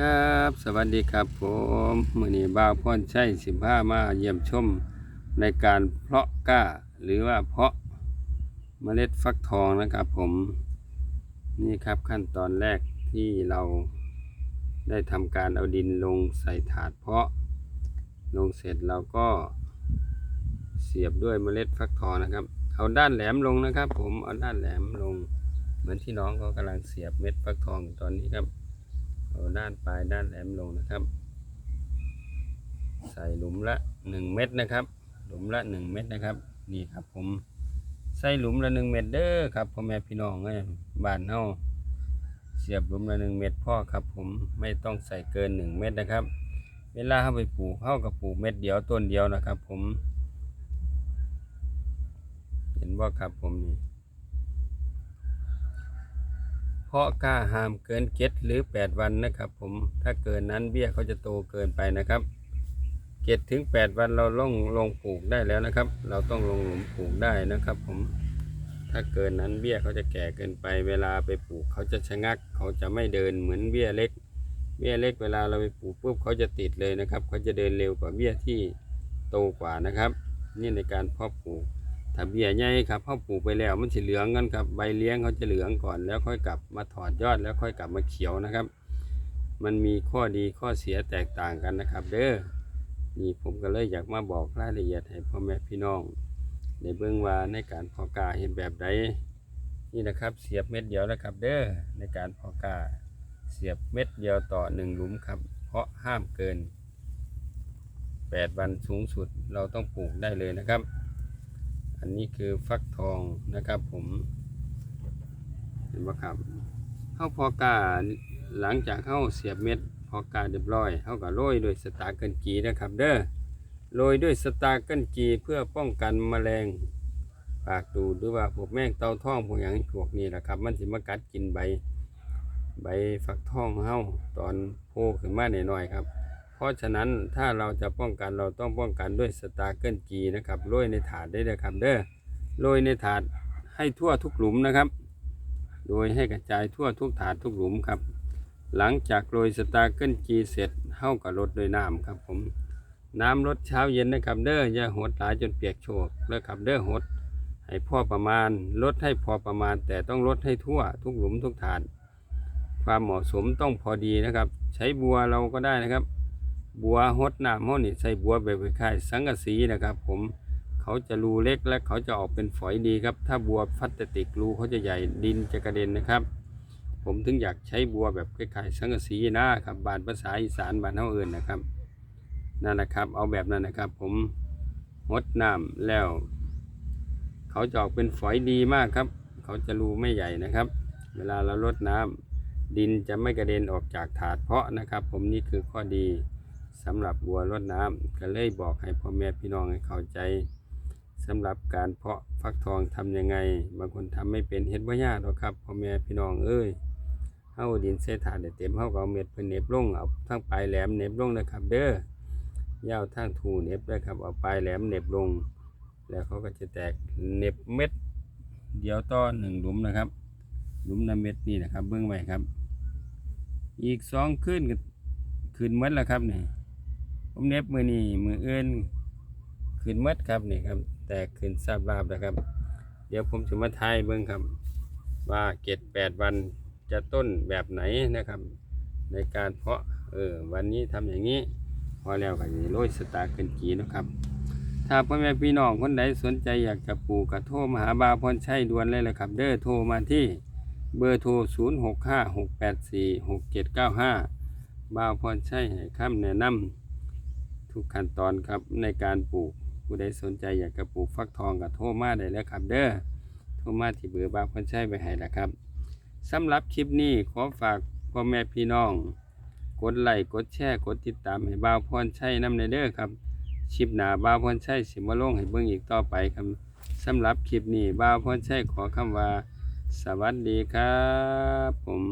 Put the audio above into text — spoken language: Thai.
ครับสวัสดีครับผมมือนี้บ่าวพ่อนใช่สิบห้ามาเยี่ยมชมในการเพาะกล้า หรือว่าเพาะเมล็ดฟักทองนะครับผมนี่ครับขั้นตอนแรกที่เราได้ทำการเอาดินลงใส่ถาดเพาะ ลงเสร็จเราก็เสียบด้วยเมล็ดฟักทองนะครับ เอาด้านแหลมลงนะครับ ผมเอาด้านแหลมลง เหมือนที่น้องเขากำลังเสียบเม็ดฟักทองอยู่ตอนนี้ครับ เอาด้านปลายด้านแหลมลงนะครับ ใส่หลุมละหนึ่งเม็ดนะครับ หลุมละหนึ่งเม็ดนะครับ นี่ครับผมใส่หลุมละหนึ่งเม็ดเด้อครับพ่อแม่พี่น้องเอ้ยบ้านเฮาเสียบหลุมละหนึ่งเม็ดพ่อครับ ผมไม่ต้องใส่เกินหนึ่งเม็ดนะครับ เวลาเข้าไปปลูกเข้ากับปลูกเม็ดเดียวต้นเดียวนะครับ ผม เห็นว่าครับผมนี่ เพราะกล้าห้ามเกินเจ็ดหรือแปดวันนะครับ ผมถ้าเกินนั้นเบี้ยเขาจะโตเกินไปนะครับเจ็ดถึงแปดวันเราลงลงปลูกได้แล้วนะครับ เราต้องลงหลุมปลูกได้นะครับ ผมถ้าเกินนั้นเบี้ยเขาจะแก่เกินไป เวลาไปปลูกเขาจะชะงัก เขาจะไม่เดินเหมือนเบี้ยเล็ก เบี้ยเล็กเวลาเราไปปลูกปุ๊บเขาจะติดเลยนะครับ เขาจะเดินเร็วกว่าเบี้ยที่โตกว่านะครับ นี่ในการเพาะปลูก ถ้าเบี้ยใหญ่ครับเขาปลูกไปแล้วมันจะเหลืองกันครับใบเลี้ยงเขาจะเหลืองก่อน แล้วค่อยกลับมาถอดยอดแล้วค่อยกลับมาเขียวนะครับ มันมีข้อดีข้อเสียแตกต่างกันนะครับ เด้อนี่ผมก็เลยอยากมาบอกรายละเอียดให้พ่อแม่พี่น้องในเบื้องว่าในการพอกาเห็นแบบใดนี่นะครับเสียบเม็ดเดียวนะครับ เด้อในการพอกาเสียบเม็ดเดียวต่อหนึ่งหลุมครับ เพราะห้ามเกิน 8 วันสูงสุดเราต้องปลูกได้เลยนะครับ อันนี้คือฟักทองนะครับผมเห็นไหมครับเข้าพอกาหลังจากเข้าเสียบเม็ดพอกาเรียบร้อยเข้ากับโรยด้วยสตาร์เกิลกีนะครับ เด้อโรยด้วยสตาร์เกิลกีเพื่อป้องกันแมลงปากดูดหรือว่าพวกแมงเต่าท่องพวกอย่างพวกนี้แหละครับ มันสิมากัดกินใบ ใบฟักทองเฮาตอนโผล่ขึ้นมาหน่อยๆครับ ราะฉะนั้นถ้าเราจะป้องกันเราต้องป้องกันด้วยสตาร์เกิลกีนะครับโรยในถาดได้เลยครับเด้อโรยในถาดให้ทั่วทุกหลุมนะครับ โดยให้กระจายทั่วทุกถาดทุกหลุมครับ หลังจากโรยสตาร์เกิลกีเสร็จเข้ากับรดด้วยน้ำครับผมน้ำลดเช้าเย็นนะครับเด้ออย่าหดหลายจนเปียกโชกเลยครับเด้อหดให้พอประมาณลดให้พอประมาณ แต่ต้องลดให้ทั่วทุกหลุมทุกถาดความเหมาะสมต้องพอดีนะครับ ใช้บัวเราก็ได้นะครับ บัวฮดน้ำห้อนี่ใส่บัวแบบคล้ายสังกะสีนะครับ ผมเขาจะรูเล็กและเขาจะออกเป็นฝอยดีครับ ถ้าบัวพลาสติกรูเขาจะใหญ่ดินจะกระเด็นนะครับ ผมถึงอยากใช้บัวแบบคล้ายๆสังกะสีนะครับบานภาษาอีสานบานเท่าอื่นนะครับนั่นนะครับ เอาแบบนั้นนะครับ ผมฮดน้ำแล้ว เขาจะออกเป็นฝอยดีมากครับ เขาจะรูไม่ใหญ่นะครับ เวลาเราลดน้ำดินจะไม่กระเด็นออกจากถาดเพาะนะครับ ผมนี่คือข้อดี สำหรับบัวรดน้ำก็เลยบอกให้พ่อแม่พี่น้องให้เข้าใจสำหรับการเพาะฟักทองทำยังไง บางคนทำไม่เป็นเฮ็ดบ่ายากหรอกครับพ่อแม่พี่น้องเอ้ยเฮาดินเศษถาดเต็มเฮาก็เอาเม็ดเพิ่นเน็บลงเอาทั้งปลายแหลมเน็บลงนะครับ เด้อยาวทั้งทูเน็บด้วยครับเอาปลายแหลมเน็บลง แล้วเขาก็จะแตกเน็บเม็ดเดียวต่อหนึ่งหลุมนะครับ หลุมละเม็ดนี่นะครับ เบื้องไว้ครับ อีกสองขึ้นขึ้นหมดแล้วครับเนี่ย ผมเน็บมือนี่มือเอื้นขึ้นหมดครับนี่ครับ แตกขึ้นซาบลาบนะครับ เดี๋ยวผมจะมาทายเบิ้งครับ ว่าเกตแปดวันจะต้นแบบไหนนะครับ ในการเพาะเออวันนี้ทำอย่างนี้ พอแล้วก็จะโรยสตาร์เกินกีนะครับ ถ้าพ่อแม่พี่น้องคนใดสนใจอยากจะปลูกกระโทมหาบาพรชัยด่วนเลยละครับ เด้อโทรมาที่เบอร์โทร 0 6 5 6 8 4 6 7 9 5 บาวพรชัยให้คำแนะนำ ทุกขั้นตอนครับในการปลูกผู้ใดสนใจอยากจะปลูกฟักทองก็โทมาได้แล้วครับ เด้อโทมาที่เบอร์บาวพรชัยไปให้ละครับสำหรับคลิปนี้ขอฝากพ่อแม่พี่น้อง กดไลค์กดแชร์กดติดตามให้บ้าพรชัยนำในเด้อครับคลิปหนาบ้าพรชัยสิมาลงให้เบิ่งอีกต่อไปครับสำหรับคลิปนี้บ้าพรชัยขอคำว่า สวัสดีครับ ผม